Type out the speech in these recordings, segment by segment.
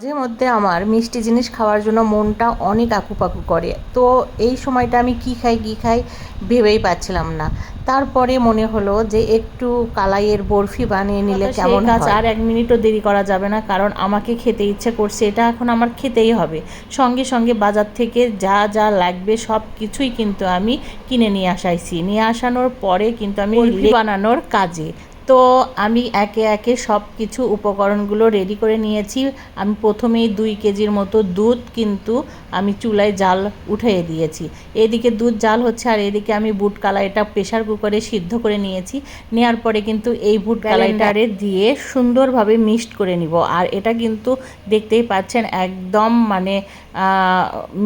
মাঝে মধ্যে আমার মিষ্টি জিনিস খাওয়ার জন্য মনটা অনেক আকুপাকু করে। তো এই সময়টা আমি কি খাই কি খাই ভেবেই পাচ্ছিলাম না। তারপরে মনে হলো যে একটু কালাইয়ের বরফি বানিয়ে নিলে কেমন কাজ আর এক মিনিটও দেরি করা যাবে না কারণ আমাকে খেতে ইচ্ছে করছে এটা এখন আমার খেতেই হবে। সঙ্গে সঙ্গে বাজার থেকে যা যা লাগবে সব কিছুই কিন্তু আমি কিনে নিয়ে আসাইছি। নিয়ে আসানোর পরে কিন্তু আমি বানানোর কাজে। তো আমি একে একে সব কিছু উপকরণগুলো রেডি করে নিয়েছি। আমি প্রথমেই দুই কেজির মতো দুধ কিন্তু আমি চুলায় জাল উঠিয়ে দিয়েছি। এদিকে দুধ জাল হচ্ছে আর এদিকে আমি বুট কালাইটা প্রেশার কুকারে সিদ্ধ করে নিয়েছি। নেওয়ার পরে কিন্তু এই বুট কালাইটারে দিয়ে সুন্দরভাবে মিক্সড করে নিব। আর এটা কিন্তু দেখতেই পাচ্ছেন একদম মানে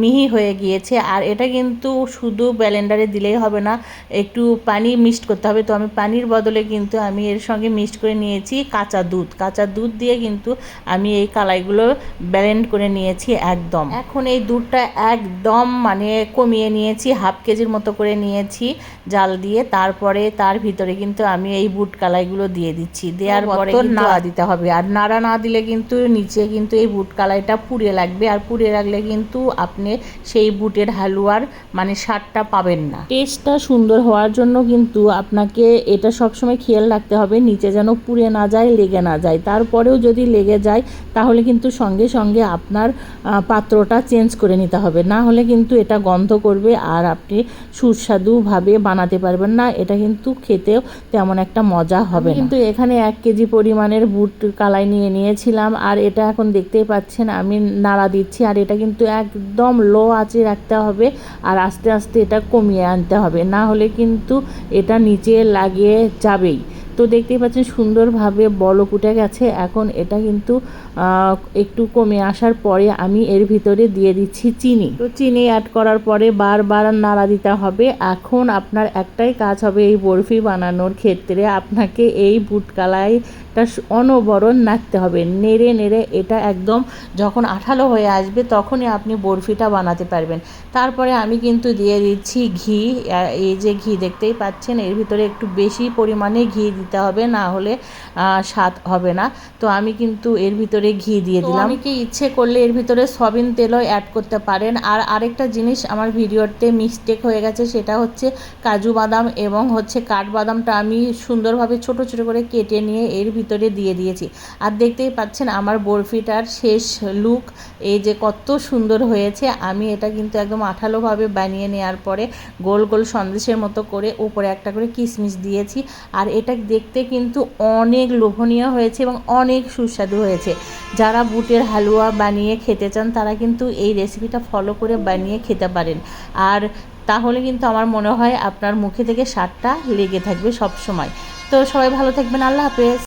মিহি হয়ে গিয়েছে। আর এটা কিন্তু শুধু ব্যালেন্ডারে দিলেই হবে না একটু পানি মিক্সড করতে হবে। তো আমি পানির বদলে কিন্তু আমি এর সঙ্গে মিক্সড করে নিয়েছি কাঁচা দুধ। কাঁচা দুধ দিয়ে কিন্তু আমি এই কালাইগুলো ব্যালেন্ড করে নিয়েছি একদম। এখন এই দুধটা একদম মানে কমিয়ে নিয়েছি হাফ কেজির মতো করে নিয়েছি জাল দিয়ে। তারপরে তার ভিতরে কিন্তু আমি এই বুট কালাইগুলো দিয়ে দিচ্ছি। দেওয়ার পরে নাড়া দিতে হবে। আর নাড়া না দিলে কিন্তু নিচে কিন্তু এই বুট কালাইটা পুড়ে লাগবে। আর পুড়ে রাখলে কিন্তু আপনি সেই বুটের হালুয়ার মানে স্বাদটা পাবেন না। টেস্টটা সুন্দর হওয়ার জন্য কিন্তু আপনাকে এটা সবসময় খেয়াল রাখতে হবে নিচে যেন পুড়ে না যায় লেগে না যায়। তারপরেও যদি লেগে যায় তাহলে কিন্তু সঙ্গে সঙ্গে আপনার পাত্রটা চেঞ্জ করে নিতে হবে। না হলে কিন্তু এটা গন্ধ করবে আর আপনি সুস্বাদুভাবে বানাতে পারবেন না। এটা কিন্তু খেতেও তেমন একটা মজা হবে কিন্তু এখানে এক কেজি পরিমাণের বুট কালাই নিয়ে নিয়েছিলাম। আর এটা এখন দেখতেই পাচ্ছেন আমি নাড়া দিচ্ছি। আর এটা কিন্তু একদম লো আঁচে রাখতে হবে আর আস্তে আস্তে এটা কমিয়ে আনতে হবে। না হলে কিন্তু এটা নিচে লাগিয়ে যাবেই। তো দেখতেই পাচ্ছেন সুন্দরভাবে বলক উঠে গেছে। এখন এটা কিন্তু একটু কমে আসার পরে আমি এর ভিতরে দিয়ে দিচ্ছি চিনি। তো চিনি অ্যাড করার পরে বারবার নাড়া দিতে হবে। এখন আপনার একটাই কাজ হবে এই বরফি বানানোর ক্ষেত্রে আপনাকে এই বুট কালাইটা অনবরণ নাড়তে হবে। নেড়ে নেড়ে এটা একদম যখন আঠালো হয়ে আসবে তখনই আপনি বরফিটা বানাতে পারবেন। তারপরে আমি কিন্তু দিয়ে দিচ্ছি ঘি। এই যে ঘি দেখতেই পাচ্ছেন, এর ভিতরে একটু বেশি পরিমাণে ঘি দিতে হবে না হলে স্বাদ হবে না। তো আমি কিন্তু এর ভিতরে ঘি দিয়ে দিলাম। অনেকে ইচ্ছে করলে এর ভিতরে সয়াবিন তেলও অ্যাড করতে পারেন। আর আরেকটা জিনিস আমার ভিডিওতে মিস্টেক হয়ে গেছে সেটা হচ্ছে কাজু বাদাম এবং হচ্ছে কাঠবাদামটা আমি সুন্দরভাবে ছোট ছোট করে কেটে নিয়ে এর ভিতরে দিয়ে দিয়েছি। আর দেখতেই পাচ্ছেন আমার বরফিটার শেষ লুক এই যে কত সুন্দর হয়েছে। আমি এটা কিন্তু একদম আঠালোভাবে বানিয়ে নেওয়ার পরে গোল গোল সন্দেশের মতো করে উপরে একটা করে কিশমিশ দিয়েছি। আর এটা দেখতে কিন্তু অনেক লোভনীয় হয়েছে এবং অনেক সুস্বাদু হয়েছে। যারা বুটের হালুয়া বানিয়ে খেতে চান, তারা কিন্তু এই রেসিপিটা ফলো করে বানিয়ে খেতে পারেন। আর তাহলে কিন্তু আমার মনে হয় আপনার মুখে থেকে স্বাদটা লেগে থাকবে সব সময় তো সবাই ভালো থাকবেন, আল্লাহ হাফেজ।